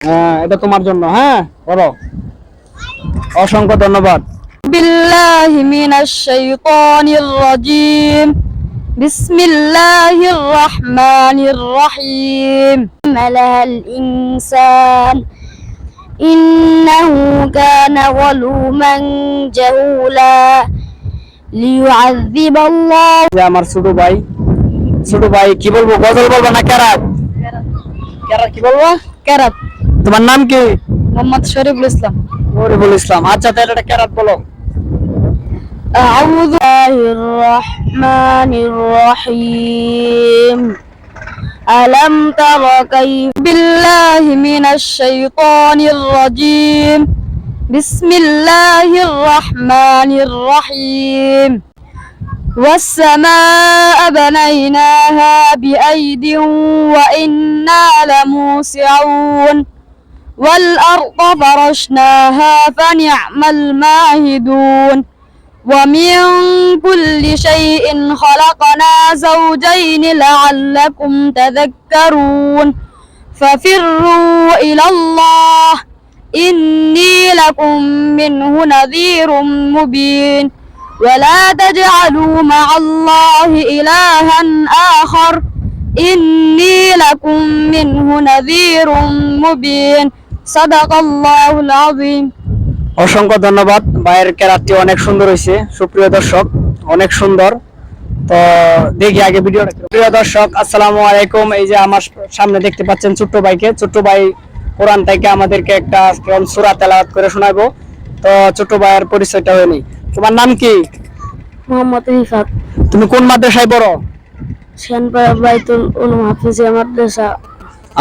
হ্যাঁ এটা তোমার জন্য হ্যাঁ করো অসংখ্য ধন্যবাদ بالله من الشيطان الرجيم بسم الله الرحمن الرحيم ملها الإنسان إنه كان ظلوما جهولا ليعذب الله যে আমার ছোট ভাই ছোট ভাই কি বলবো গজল বলবো না ক্যারাত ক্যারাত কি বলবো كرب তোমার নাম কি محمد شريف الإسلام নরিবুল ইসলাম আচ্ছা তাহলে এটা ক্যারাত বলো أعوذ بالله الرحمن الرحيم ألم تر كيف بالله من الشيطان الرجيم بسم الله الرحمن الرحيم والسماء بنيناها بأيد وإنا لموسعون والأرض فرشناها فنعم الماهدون. ومن كل شيء خلقنا زوجين لعلكم تذكرون. ففروا إلى الله. إني لكم منه نذير مبين. ولا تجعلوا مع الله إلها آخر. إني لكم منه نذير مبين. অসংখ্য ধন্যবাদ। ভাইয়ের ক্যারাতটি অনেক সুন্দর হয়েছে। সুপ্রিয় দর্শক অনেক সুন্দর। তো দেখি আগে ভিডিও প্রিয় দর্শক আসসালামু আলাইকুম। এই যে আমার সামনে দেখতে পাচ্ছেন ছোট্ট ভাইকে। ছোট্ট ভাই কোরআন থেকে আমাদেরকে একটা সুরা তেলাওয়াত করে শোনাবো। তো ছোট্ট ভাইয়ের পরিচয়টা হয়নি। তোমার নাম কি? মোহাম্মদ রিফাত। তুমি কোন মাদ্রাসায় পড়ো? সেনপাড়া বাইতুল উলুম হাফিজিয়া মাদ্রাসা।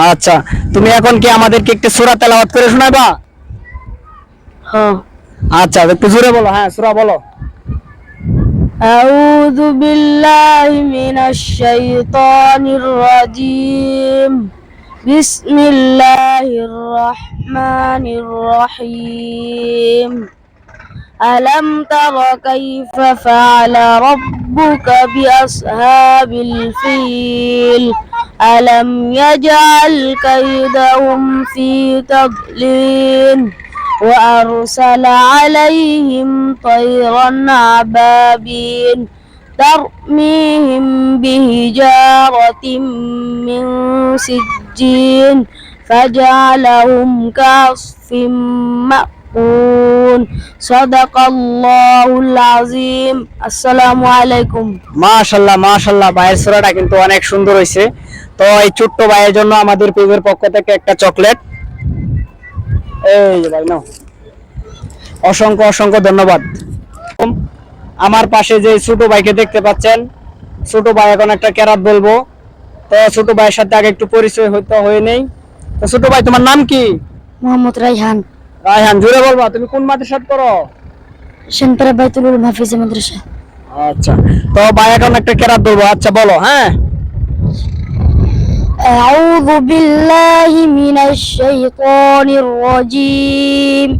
আচ্ছা তুমি এখন কি আমাদেরকে একটু সুরা তেলাওয়াত করে শোনাবা? হ্যাঁ। আচ্ছা একটু জোরে বলো হ্যাঁ সুরা বলো। আউযু বিল্লাহি মিনাশ শাইতানির রাজিম। বিসমিল্লাহির রহমানির রহিম। আলম তারা কাইফা ফাআলা রাব্বুকা বিআসহাবিল ফিল। ألم يجعل كيدهم في تضليل وأرسل عليهم طيرا عبابين ترميهم بهجارة من سجين فجعلهم كعصف مأكول. অসংখ্য অসংখ্য ধন্যবাদ। আমার পাশে যে ছোট ভাইকে দেখতে পাচ্ছেন ছোট ভাই এখন একটা ক্যারাত বলব। তো ছোট ভাইয়ের সাথে আগে একটু পরিচয় হয়তো হয়ে নেই। তো ছোট ভাই তোমার নাম কি? মোহাম্মদ রাইহান। রায়হান জুড়ে বলবা তুমি কোন মাদ্রাসাত পড়ো সেনপাড়া বাইতুল উলুম হাফিজিয়া মাদ্রাসা আচ্ছা তো ভাই এখন একটা ক্যারাত বলবো আচ্ছা বলো হ্যাঁ أعوذ بالله من الشيطان الرجيم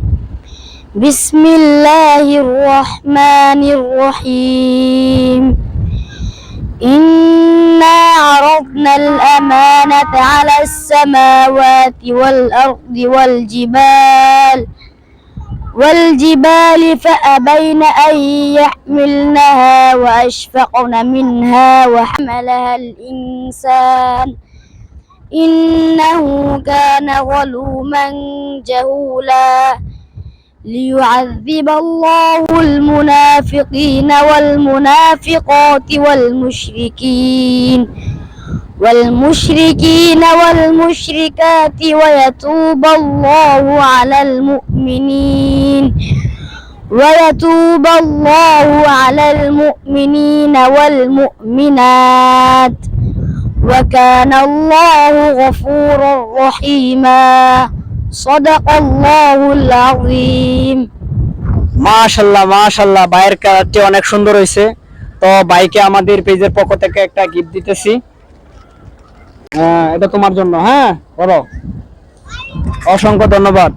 بسم الله الرحمن الرحيم إنا عرضنا الأمانة على السماوات والأرض والجبال والجبال فأبين أن يحملنها وأشفقن منها وحملها الإنسان. إنه كان ظلوما جهولا ليعذب الله المنافقين والمنافقات والمشركين والمشركين والمشركات ويتوب الله على المؤمنين ويتوب الله على المؤمنين والمؤمنات وكان الله غفورا رحيما صدق الله العظيم মাশাল্লাহ মাশাল্লাহ বাইয়ের কালারটি অনেক সুন্দর হয়েছে। তো বাইকে আমাদের পেজের পক্ষ থেকে একটা গিফট দিতেছি। হ্যাঁ এটা তোমার জন্য হ্যাঁ বলো। অসংখ্য ধন্যবাদ।